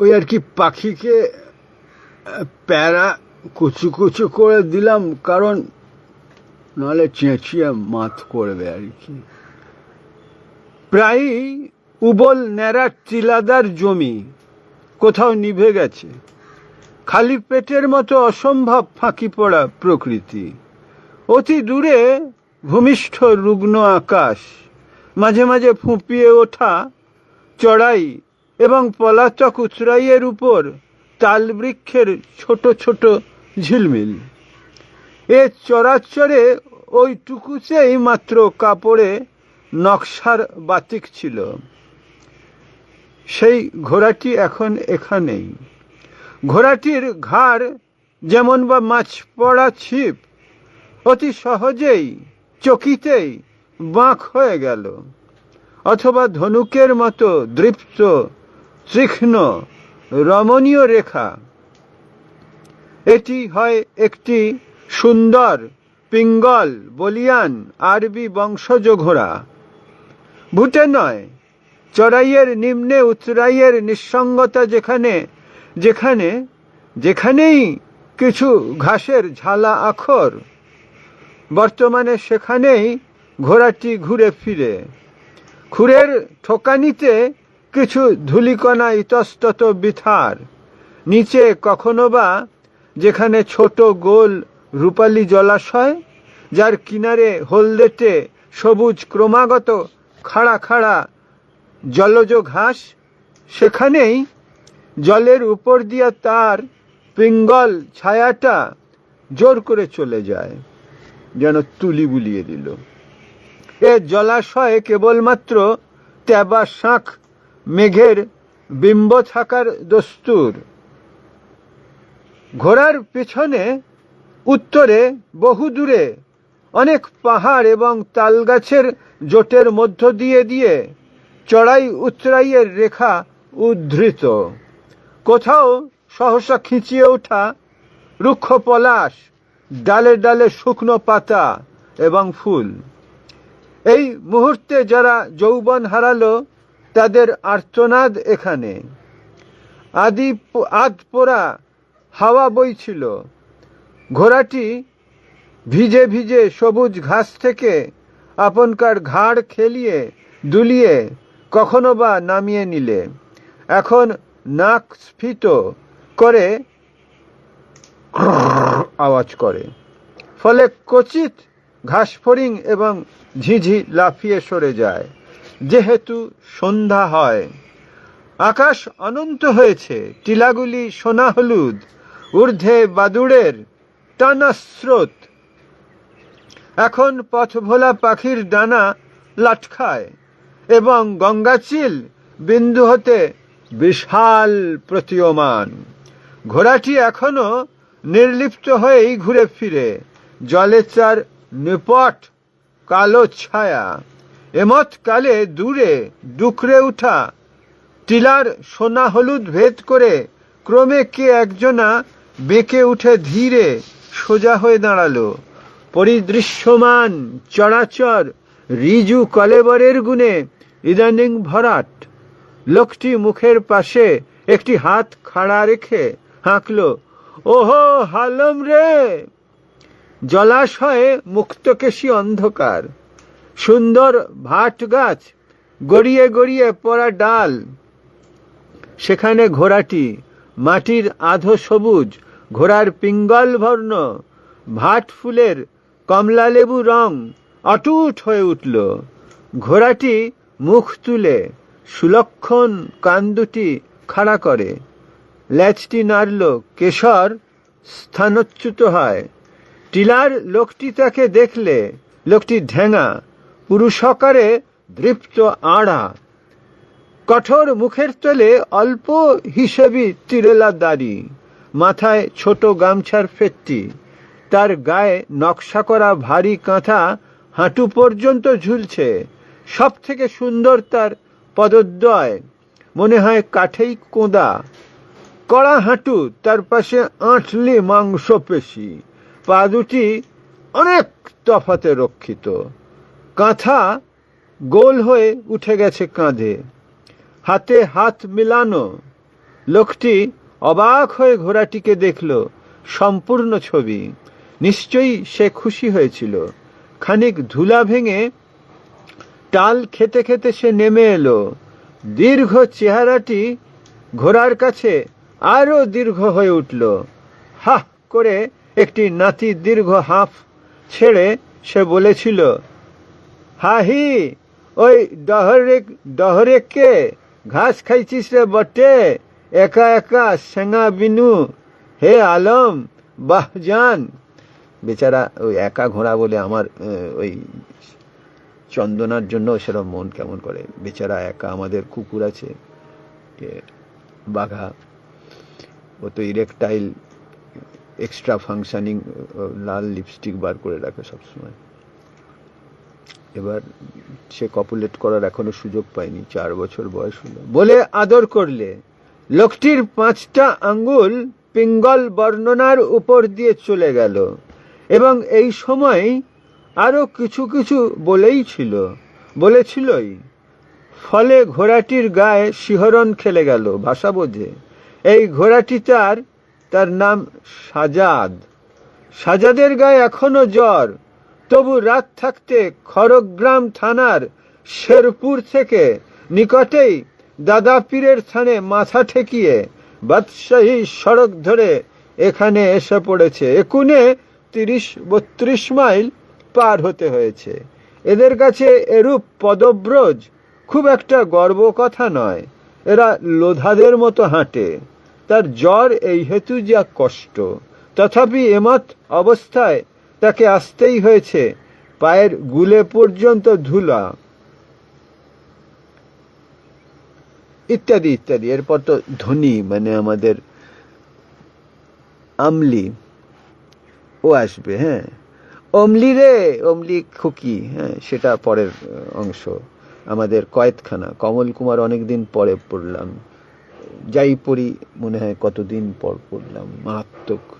ওই আর কি পাখিকে প্যারা কুচু কুচু করে দিলাম, কারণ নাহলে চেঁচিয়ে মাত করবে আর কি। প্রায়ই উবল ন্যাড়া টিলাদার জমি কোথাও নিভে গেছে। খালি পেটের মতো অসম্ভব ফাঁকি পড়া প্রকৃতি। অতি দূরে ভূমিষ্ঠ রুগ্ন আকাশ, মাঝে মাঝে ফুঁপিয়ে ওঠা চড়াই এবং পলাতক উচরাইয়ের উপর তালবৃক্ষের ছোট ছোট ঝিলমিল। এ চরাচরে ওইটুকুতেই মাত্র কাপড়ে নকশার বাতিক ছিল। সেই ঘোড়াটি এখন এখানেই। ঘোড়াটির ঘাড় যেমন বা মাছ পড়া ছিপ, অতি সহজেই চকিতেই বাঁক হয়ে গেল, অথবা ধনুকের মতো দৃপ্ত তীক্ষ্ণ, রমণীয় রেখা। এটি হয় একটি সুন্দর পিঙ্গল, বলিয়ান আরবি বংশজ ঘোড়া ভুটে নয়, চড়াইয়ের নিম্নে উতরাইয়ের নিঃসঙ্গতা যেখানে যেখানে, যেখানেই কিছু ঘাসের ঝালা আখর, বর্তমানে সেখানেই ঘোড়াটি ঘুরে ফিরে। খুরের ঠোকানিতে কিছু ধুলিকণা ইতস্তত বিথার। নিচে কখনো বা যেখানে ছোট গোল রূপালী জলাশয়, যার কিনারে হলদেটে সবুজ ক্রমাগত খাড়া খাড়া জলজ ঘাস, সেখানেই জলের উপর দিয়া তার পিঙ্গল ছায়াটা জোর করে চলে যায়, যেন তুলি বুলিয়ে দিল। এ জলাশয়ে কেবলমাত্র ট্যাবা শাঁখ মেঘের বিম্ব থাকার দস্তুর। ঘোড়ার পেছনে, উত্তরে, বহু দূরে, অনেক পাহাড় এবং তালগাছের জোটের মধ্য দিয়ে দিয়ে চড়াই উতরাইয়ের রেখা উদ্ধৃত। কোথাও সহসা খিঁচিয়ে ওঠা রুক্ষ পলাশ, ডালে ডালে শুকনো পাতা এবং ফুল। এই মুহূর্তে যারা যৌবন হারালো তাদের আর্তনাদ এখানে। আদি আদ পোড়া হাওয়া বইছিল ঘোড়াটি ভিজে ভিজে সবুজ ঘাস থেকে আপনকার ঘাড় খেলিয়ে, দুলিয়ে, কখনো বা নামিয়ে নিলে। এখন নাক স্ফীত করে আওয়াজ করে। ফলে কচিত ঘাস ফড়িং এবং ঝিঝি লাফিয়ে সরে যায়। যেহেতু সন্ধ্যা হয়। আকাশ অনন্ত হয়েছে, টিলাগুলি সোনা হলুদ, ঊর্ধ্বে বাদুড়ের টানা স্রোত। এখন পথভোলা পাখির ডানা লাটখায় এবং গঙ্গাচিল বিন্দু হতে বিশাল প্রতীয়মান। ঘোড়াটি এখনও নির্লিপ্ত হয়েই ঘুরে ফিরে। জলে চার নিপট কালো ছায়া। এমত কালে দূরে ডুকরে উঠা, টিলার সোনা হলুদ ভেদ করে ক্রমে কে একজনা বেঁকে উঠে ধীরে সোজা হয়ে দাঁড়াল। পরিদৃশ্যমান চড়াচর রিজু কলেবরের গুণে ইদানিং ভরাট। লোকটি মুখের পাশে একটি হাত খাড়া রেখে হাঁকল, ওহো, হালম রে! জলাশয়ে মুক্তকেশী অন্ধকার। সুন্দর ভাট গাছ, গড়িয়ে গড়িয়ে পড়া ডাল। সেখানে ঘোড়াটি মাটির আধো সবুজ, ঘোড়ার পিঙ্গল বর্ণ ভাট ফুলের কমলা লেবু রং অটুট হয়ে উঠল। ঘোড়াটি মুখ তুলে সুলক্ষণ কান দুটি খাড়া করে। ল্যাচটি নাড়ল, কেশর, স্থানচ্যুত হয়। টিলার লোকটি তাকে দেখলে, লোকটি ঢেঙা পুরুষকারে দৃপ্ত আড়া। কঠোর মুখের তলে অল্প হিসেবি তিরেলা দাড়ি। মাথায় ছোট গামছার ফেটটি তার গায়ে নকশা করা ভারী কাঁথা হাঁটু পর্যন্ত ঝুলছে। সব থেকে সুন্দর তার পদদ্বয়। মনে হয় কাঠেই কোঁদা। কড়া হাঁটু, তার পাশে আঁটলি মাংস পেশি পা দুটি অনেক তফাতে রক্ষিত। কাঁথা গোল হয়ে উঠে গেছে কাঁধে। হাতে হাত মিলানো। লোকটি অবাক হয়ে ঘোড়াটিকে দেখল, সম্পূর্ণ ছবি। নিশ্চয়ই সে খুশি হয়েছিল। খানিক ধুলা ভেঙে টাল খেতে খেতে সে নেমে এলো। দীর্ঘ চেহারাটি ঘোড়ার কাছে আরও দীর্ঘ হয়ে উঠল। হাহ করে একটি নাতি দীর্ঘ হাঁফ ছেড়ে সে বলেছিল হাহি, ওই ডহরেক ডহরেককে ঘাস খাইছিস রে বটে। একা একা সেঙা বিনু। হে আলম, বাহ জান। বেচারা ওই একা ঘোড়া বলে আমার ওই চন্দনার জন্য সেরকম মন কেমন করে? বেচারা একা আমাদের কুকুর আছে বাঘা। ও তো ইরেকটাইল এক্সট্রা ফাংশনিং লাল লিপস্টিক বার করে রাখে সবসময়। এবার সে কপুলেট করার এখনও সুযোগ পায়নি, চার বছর বয়স হলো। বলে আদর করলে। লোকটির পাঁচটা আঙ্গুল পিঙ্গল বর্ণনার উপর দিয়ে চলে গেল এবং এই সময় আরও কিছু কিছু বলেই ছিল। বলেছিলই, ফলে ঘোড়াটির গায়ে শিহরণ খেলে গেল ভাষা বোঝে। এই ঘোড়াটি তার তার নাম সাজাদ। সাজাদের গায়ে এখনও জ্বর। তবু রাত থাকতে খড়গ্রাম থানার শেরপুর থেকে নিকটেই দাদা পীরের স্থানে মাথা ঠেকিয়ে বাদশাহী সড়ক ধরে এখানে এসে পড়েছে। একুনে তিরিশ বত্রিশ মাইল পার হতে হয়েছে। এদের কাছে এরূপ পদব্রজ খুব একটা গর্ব কথা নয়। এরা লোধাদের মতো হাঁটে। তার জ্বর এই হেতু যা কষ্ট। তথাপি এমত অবস্থায় তাকে আসতেই হয়েছে, পায়ের গুলে পর্যন্ত ধুলা। ইত্যাদি ইত্যাদি। এরপর তো ধনী মানে আমাদের আমলি ও আসবে হ্যাঁ। অমলি রে, অমলি খুকি হ্যাঁ সেটা পরের অংশ। আমাদের কয়েতখানা কমল কুমার অনেকদিন পরে পড়লাম। যাই পড়ি, মনে হয় কতদিন পর পড়লাম, মারাত্মক।